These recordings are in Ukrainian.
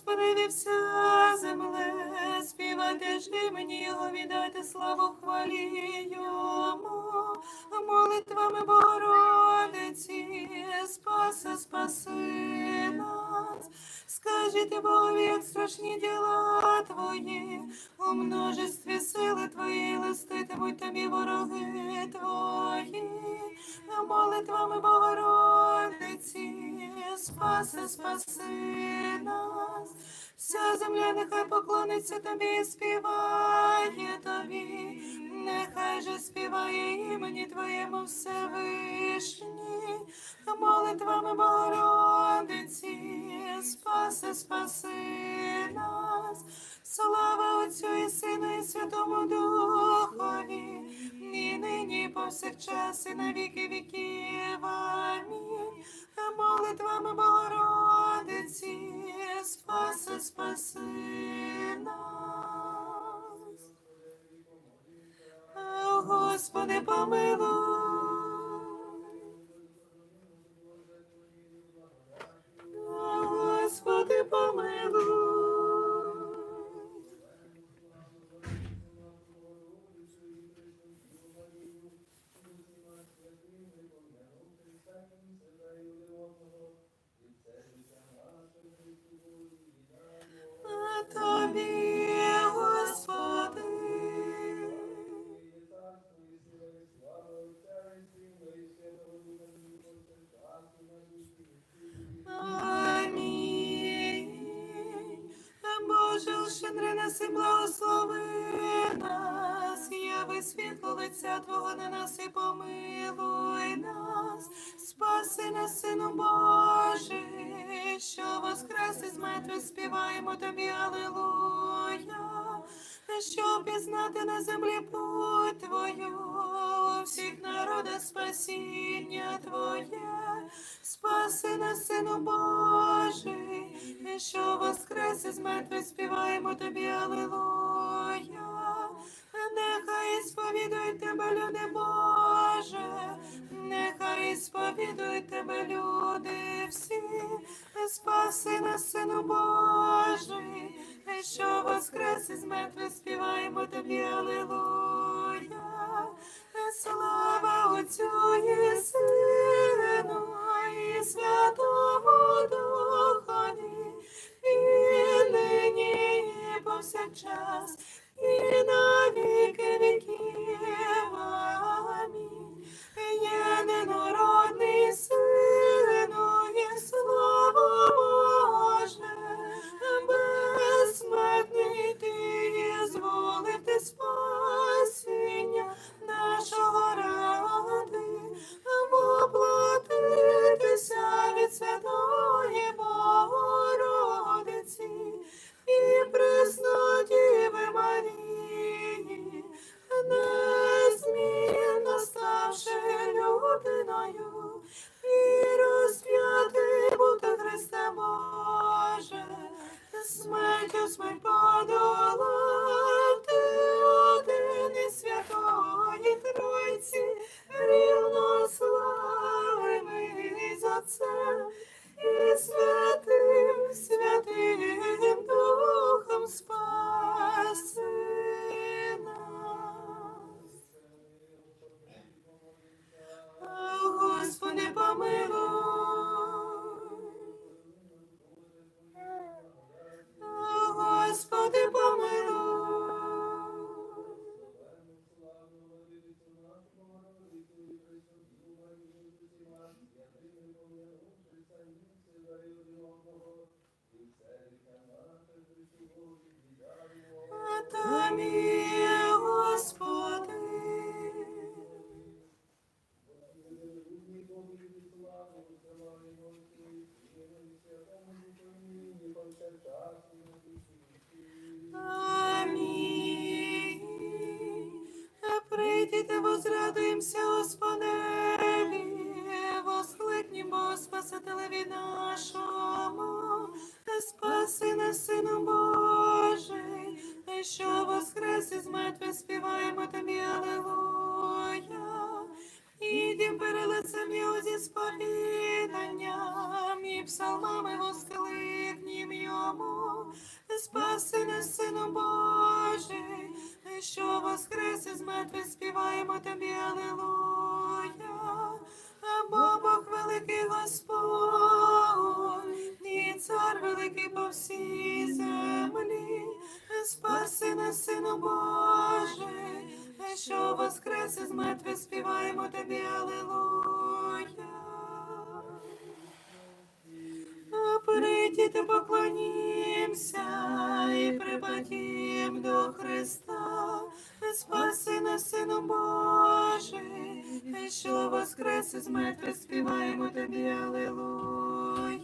Господи, вся земле, співайте ж мені віддайте славу хвалі йому. Молитвами Богородиці, спаси, спаси нас. Скажіть Богові, як страшні діла твої, у множестві сили твої листитимуть тобі вороги твої, молитвами Богородиці, спаси, спаси нас. Вся земля нехай поклониться тобі, співає тобі, нехай же співає імені Твоєму Всевишній, молитвами Богородиці, спаси, спаси нас, слава Отцю і Сину, і Святому Духові, і нині, і повсякчас, і на віки віків. Амінь. Молитвами Богородиці, спаси, нас. Господи, помилуй. І благослови нас, яви світло лиця Твого на нас і помилуй нас, спаси нас, Сину Божий, що воскрес із мертвих співаємо Тобі, Аллилуйя, щоб пізнати на землі путь Твою, всіх спасіння Твоє, спаси нас, Сину Божий, що воскрес із мертвих співаємо Тобі, Аллилуйя. Нехай сповідують тебе, люди Боже, нехай сповідують тебе, люди всі, спаси нас, Сину Божий, що воскрес із мертвих співаємо тобі, Аллилуйя. Возрадуємося, Господеві, воскликнімо Спасителеві нашому, спаси нас, Сину Божий, що воскрес із мертвих співаємо тобі, Аллилуйя. Ідім перелицем його зі сповіданням і псалмами воскликнім йому. Спаси нас, Сину Божий, що воскрес із мертвих співаємо тобі, Аллилуйя. Бо Бог великий Господь, і цар великий по всій землі. Спаси нас, Сину Божий, що воскрес із мертвих співаємо тобі, Аллилуйя. Прийдіте, поклонімся і припадім до Христа, спаси нас, Сину Божий, що воскрес із мертвих співаємо тобі, Аллилуйя.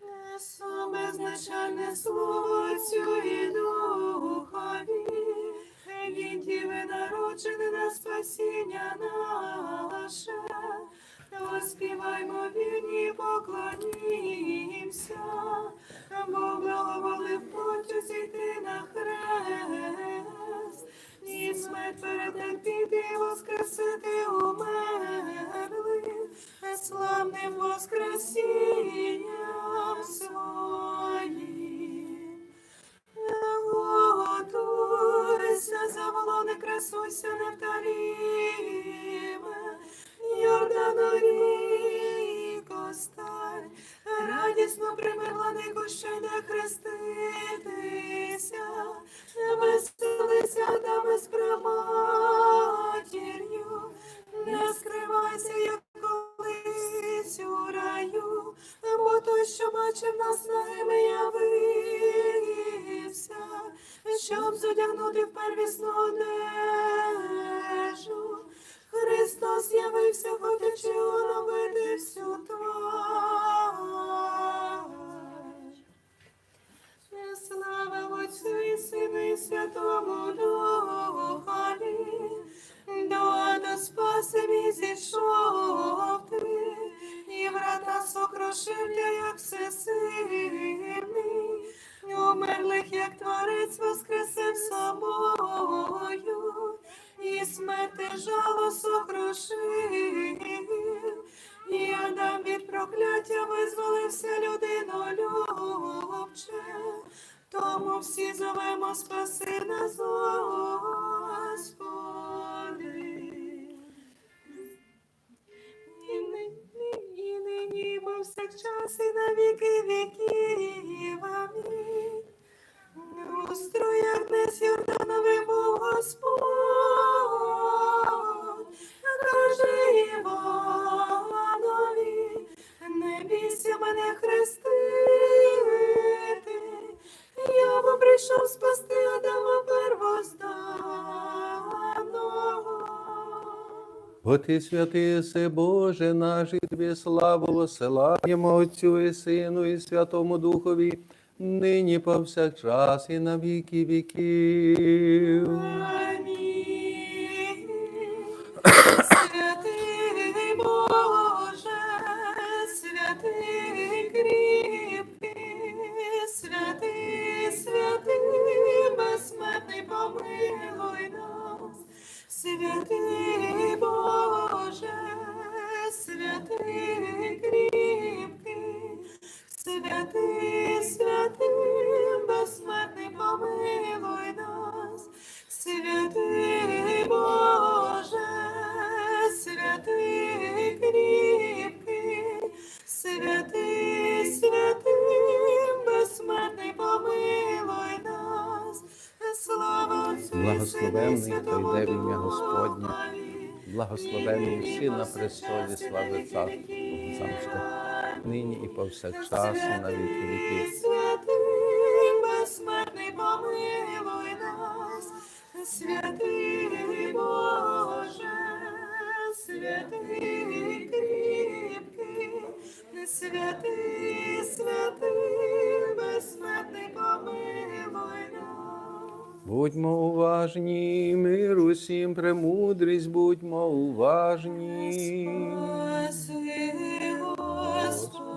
Несу безначальне слово Отцю і Духові, він діви народжений на спасіння наше. Оспіваймо вірні, поклонімся, перетерпіти, воскресити умерлих, славним воскресінням своїм. Готуйся, заволони, красуйся, Нефталіме, Йордану ріко стань, радісно примирла не ще не хреститися, щоб задягнути в первісну одежу. Христос явився, хочучи оновити всю твар. Смерти жало сокрушив, і Адам від прокляття визволився людину любче. Тому всі зовемо спаси нас, Господи. І нині, і нині, бо всякчас, і на віки віків. Амінь. У струях днес Йордановим Господь, Бо ти святий Си, Боже наш, і тобі славу посилаємо Отцю і Сину, і Святому Духові, нині повсякчас і на віки віків. благословенний, той йде в ім'я Господнє, благословенний всі на престолі, слави Царства завжди, нині і повсякчас, на віки віків. Святий, безсмертний, помилуй нас, святий Боже, святий кріпкий, святий, святий. Будьмо уважні, мир усім, премудрість, будьмо уважні. Спаси, Господи,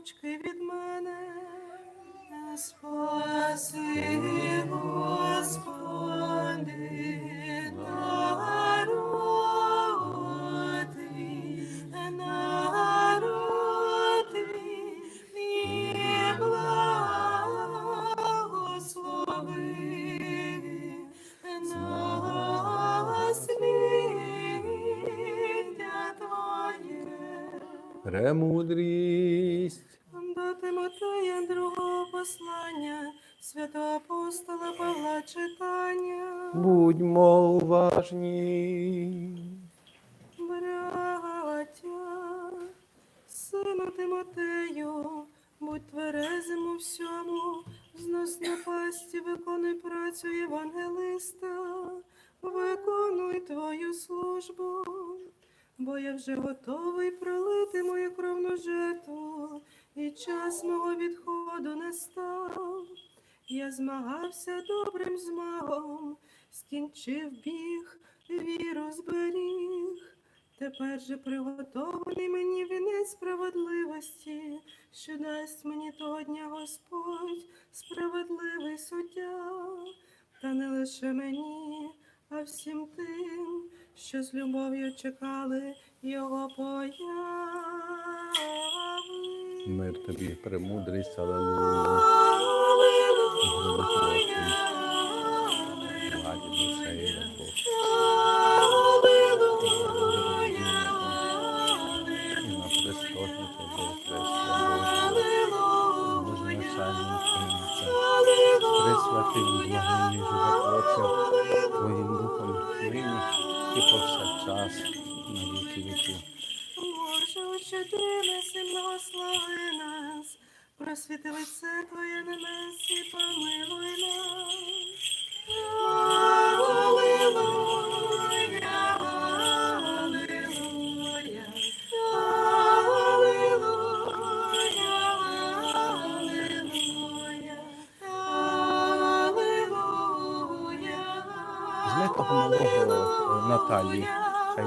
мовчки від мене. Спаси, послання, святого апостола Павла читання. Будьмо уважні. Браття, сину Тимотею, будь тверезим у всьому, знос напасті, виконуй працю євангелиста, виконуй твою службу, бо я вже готовий пролити мою кровну жертву, і час мого відходу настав. Я змагався добрим змагом, скінчив біг, віру зберіг. Тепер же приготований мені вінець справедливості, що дасть мені того дня Господь, справедливий суддя, та не лише мені, а всім тим, що з любов'ю чекали його появи. Мир тобі, премудрість, алелуя. Присвятим благим животворцем, Твоїм духом нині і повсякчас на віки віки. Що ти неси благослови нас, просвіти лице Твоє на нас. І помилуй нас. Алілуя, алілуя, Візьми того Наталії, хай